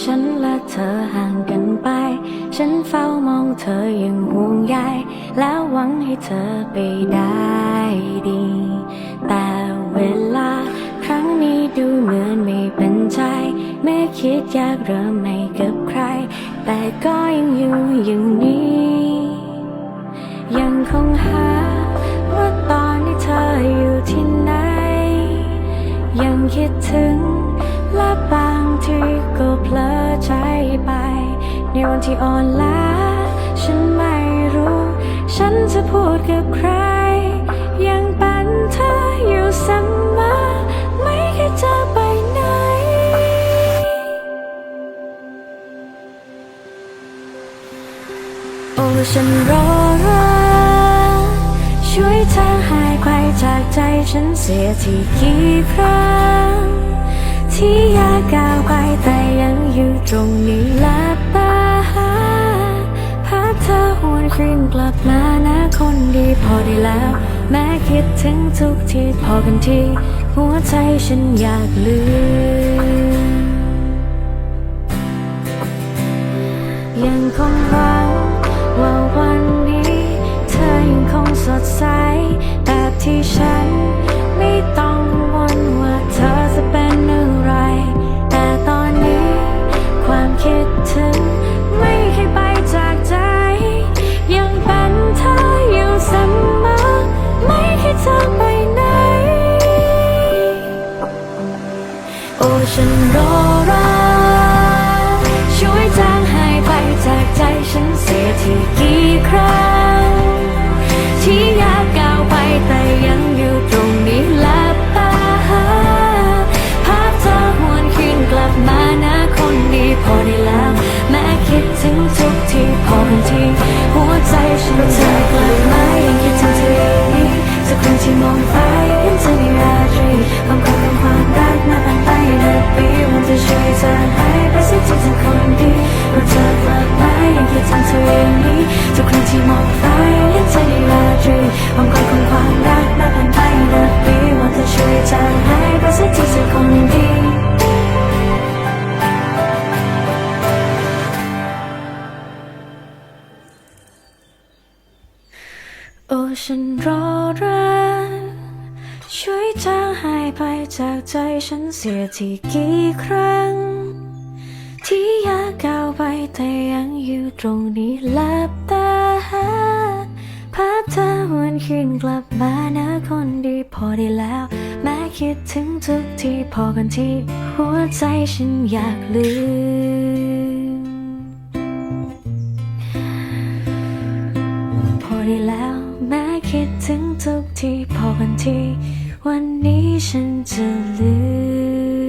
ฉันและเธอห่างกันไป ฉันเฝ้ามองเธออย่างห่วงใย แล้วหวังให้เธอไปได้ดี แต่เวลาครั้งนี้ดูเหมือนไม่เป็นใจไม่คิดอยากเริ่มใหม่กับใคร แต่ก็ยังอยู่อย่างนี้ ยังคงหาว่าตอนนี้เธออยู่ที่ไหน ยังคิดถึง และบางทีก็เผลอใจไป ในวันที่อ่อนล้า ฉันไม่รู้ ฉันจะพูดกับใคร ยังเป็นเธออยู่เสมอไม่เคยจะไปไหน โอ้ฉันรอรักช่วยเธอหายไปจากใจฉันเสียทีกี่ครั้ง ที่อยากก้าวไปแต่ยังอยู่ตรงนี้หลับตาหาภาพเธอหวนคืนกลับมานะคนดีพอได้แล้ว แม้คิดถึงทุกทีพอกันทีหัวใจฉันอยากลืมยังคงหวังว่าวันนี้ เธอยังคงสดใสแบบที่ฉัน ฉันรอรักช่วยจางหายไปจากใจฉันเสียทีกี่ครั้ง ที่อยากก้าวไปแต่ยังอยู่ตรงนี้ลับตาภาพเธอหวนคืนกลับมานะคนดีพอได้แล้ว แม้คิดถึงทุกทีพอกันทีหัวใจฉันเธอกลับมายังคิดถึงเธออย่างนี้สักครั้งที่มองฟ้า โอ้ฉันรอรักช่วยจางหายไปจากใจฉันเสียทีกี่ครั้ง ที่อยากก้าวไปแต่ยังอยู่ตรงนี้หลับตาหาภาพเธอหวนคืนกลับมานะคนดีพอได้แล้ว แม้คิดถึงทุกทีพอกันที่หัวใจฉันอยากลืม คิดถึงทุกทีพอกันที วันนี้ฉันจะลืม